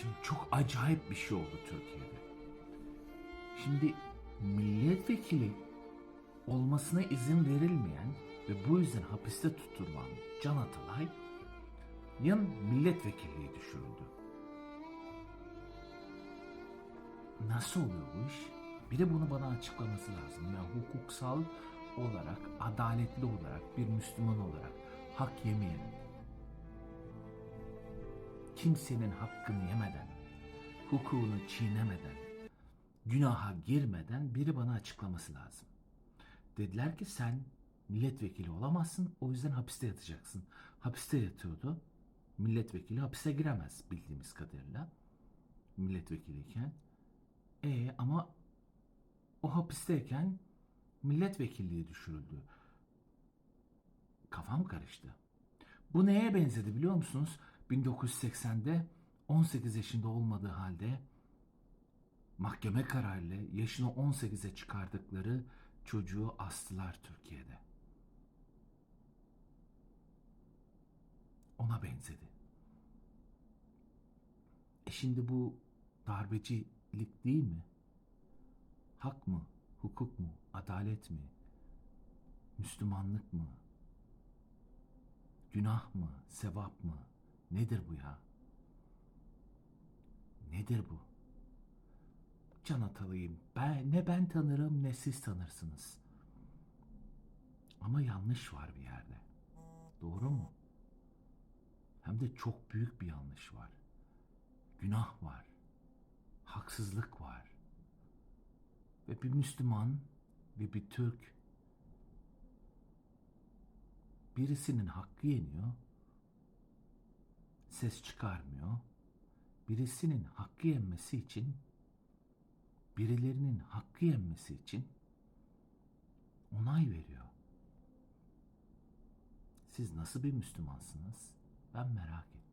Şimdi çok acayip bir şey oldu Türkiye'de. Şimdi milletvekili olmasına izin verilmeyen ve bu yüzden hapiste tutulan Can Atalay yan milletvekilliği düşürüldü. Nasıl oluyor bu iş? Biri bunu bana açıklaması lazım. Ya hukuksal olarak, adaletli olarak, bir Müslüman olarak hak yemeyelim. Kimsenin hakkını yemeden, hukukunu çiğnemeden, günaha girmeden biri bana açıklaması lazım. Dediler ki sen milletvekili olamazsın o yüzden hapiste yatacaksın. Hapiste yatıyordu. Milletvekili hapise giremez bildiğimiz kadarıyla. Milletvekiliyken. E ama o hapisteyken milletvekilliği düşürüldü. Kafam karıştı. Bu neye benzedi biliyor musunuz? 1980'de 18 yaşında olmadığı halde mahkeme kararıyla yaşını 18'e çıkardıkları çocuğu astılar Türkiye'de. Ona benzedi. E şimdi bu darbecilik değil mi? Hak mı? Hukuk mu? Adalet mi? Müslümanlık mı? Günah mı? Sevap mı? Nedir bu ya? Nedir bu? Can Atalay'ım. Ben, ne ben tanırım ne siz tanırsınız. Ama yanlış var bir yerde. Doğru mu? Hem de çok büyük bir yanlış var. Günah var. Haksızlık var. Ve bir Müslüman ve bir Türk birisinin hakkı yeniyor. Ses çıkarmıyor. Birisinin hakkı yenmesi için birilerinin hakkı yenmesi için onay veriyor. Siz nasıl bir Müslümansınız? Ben merak ediyorum.